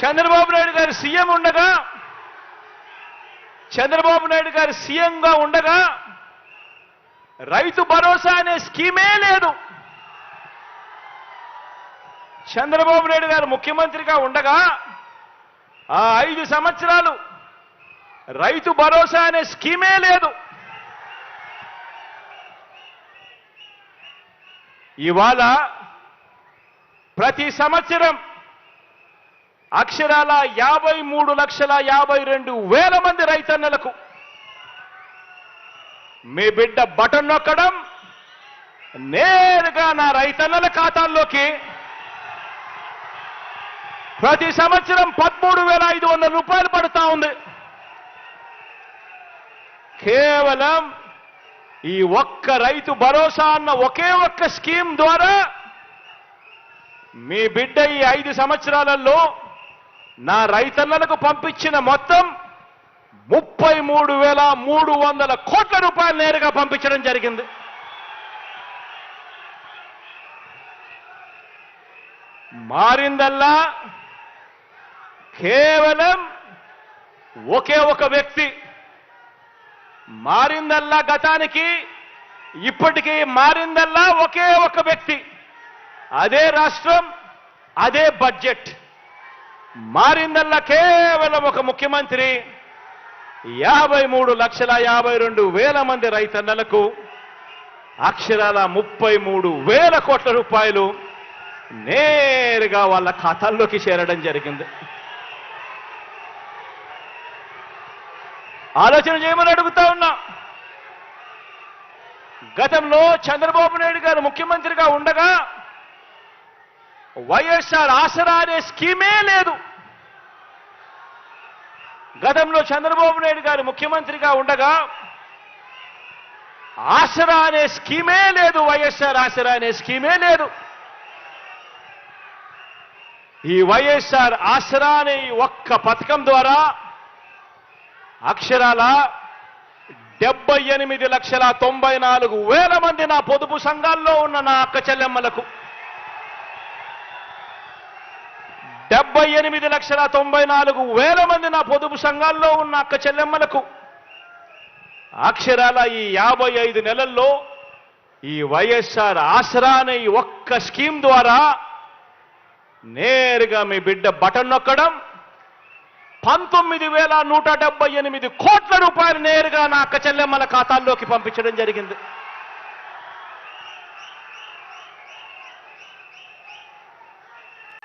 చంద్రబాబు నాయుడు గారు సీఎం ఉండగా చంద్రబాబు నాయుడు గారు సీఎంగా ఉండగా రైతు భరోసా అనే స్కీమే లేదు. చంద్రబాబు నాయుడు గారు ముఖ్యమంత్రిగా ఉండగా ఆ ఐదు సంవత్సరాలు రైతు భరోసా అనే స్కీమే లేదు. ఇవాళ ప్రతి సంవత్సరం అక్షరాల యాభై మూడు లక్షల యాభై రెండు వేల మంది రైతన్నలకు మీ బిడ్డ బటన్ నొక్కడం నేరుగా నా రైతన్నల ఖాతాల్లోకి ప్రతి సంవత్సరం పదమూడు వేల ఐదు వందల రూపాయలు పడుతూ ఉంది. కేవలం ఈ ఒక్క రైతు భరోసా అన్న ఒకే ఒక్క స్కీమ్ ద్వారా మీ బిడ్డ ఈ ఐదు సంవత్సరాలలో నా రైతన్నలకు పంపించిన మొత్తం ముప్పై మూడు వేల మూడు వందల కోట్ల రూపాయలు నేరుగా పంపించడం జరిగింది. మారిందల్లా కేవలం ఒకే ఒక వ్యక్తి. మారిందల్లా గతానికి ఇప్పటికీ మారిందల్లా ఒకే ఒక వ్యక్తి. అదే రాష్ట్రం అదే బడ్జెట్. మారిందల్లా కేవలం ఒక ముఖ్యమంత్రి. యాభై మూడు లక్షల యాభై రెండు వేల మంది రైతన్నలకు అక్షరాల ముప్పై మూడు వేల కోట్ల రూపాయలు నేరుగా వాళ్ళ ఖాతాల్లోకి చేరడం జరిగింది. ఆలోచన చేయమని అడుగుతా ఉన్నా. గతంలో చంద్రబాబు నాయుడు గారు ముఖ్యమంత్రిగా ఉండగా వైఎస్ఆర్ ఆసరా అనే స్కీమే లేదు. గతంలో చంద్రబాబు నాయుడు గారు ముఖ్యమంత్రిగా ఉండగా ఆసరా అనే స్కీమే లేదు వైఎస్ఆర్ ఆసరా అనే స్కీమే లేదు. ఈ వైఎస్ఆర్ ఆసరా అనే ఒక్క పథకం ద్వారా అక్షరాల డెబ్బై ఎనిమిది లక్షల తొంభై నాలుగు వేల మంది నా పొదుపు సంఘాల్లో ఉన్న నా అక్క చెల్లెమ్మలకు డెబ్బై ఎనిమిది లక్షల తొంభై నాలుగు వేల మంది నా పొదుపు సంఘాల్లో ఉన్న అక్క చెల్లెమ్మలకు అక్షరాల ఈ యాభై ఐదు నెలల్లో ఈ వైఎస్ఆర్ ఆసరా అనే ఈ ఒక్క స్కీమ్ ద్వారా నేరుగా మీ బిడ్డ బటన్ నొక్కడం పంతొమ్మిది వేల నూట డెబ్బై ఎనిమిది కోట్ల రూపాయలు నేరుగా నా అక్క చెల్లెమ్మల ఖాతాల్లోకి పంపించడం జరిగింది.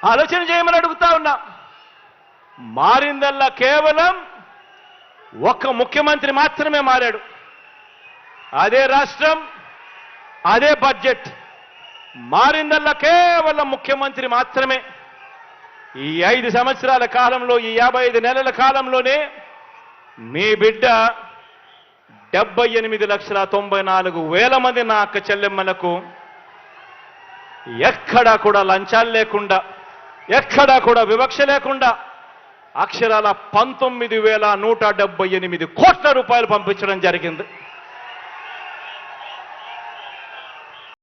ఆలోచన చేయమని అడుగుతా ఉన్నా. మారిందల్లా కేవలం ఒక్క ముఖ్యమంత్రి మాత్రమే మారాడు. అదే రాష్ట్రం అదే బడ్జెట్. మారిందల్లా కేవలం ముఖ్యమంత్రి మాత్రమే. ఈ ఐదు సంవత్సరాల కాలంలో ఈ యాభై ఐదు నెలల కాలంలోనే మీ బిడ్డ డెబ్బై ఎనిమిది లక్షల తొంభై నాలుగు వేల మంది నా అక్క చెల్లెమ్మలకు ఎక్కడా కూడా లంచాలు లేకుండా ఎక్కడా కూడా వివక్ష లేకుండా అక్షరాల పంతొమ్మిది వేల నూట డెబ్బై ఎనిమిది కోట్ల రూపాయలు పంపించడం జరిగింది.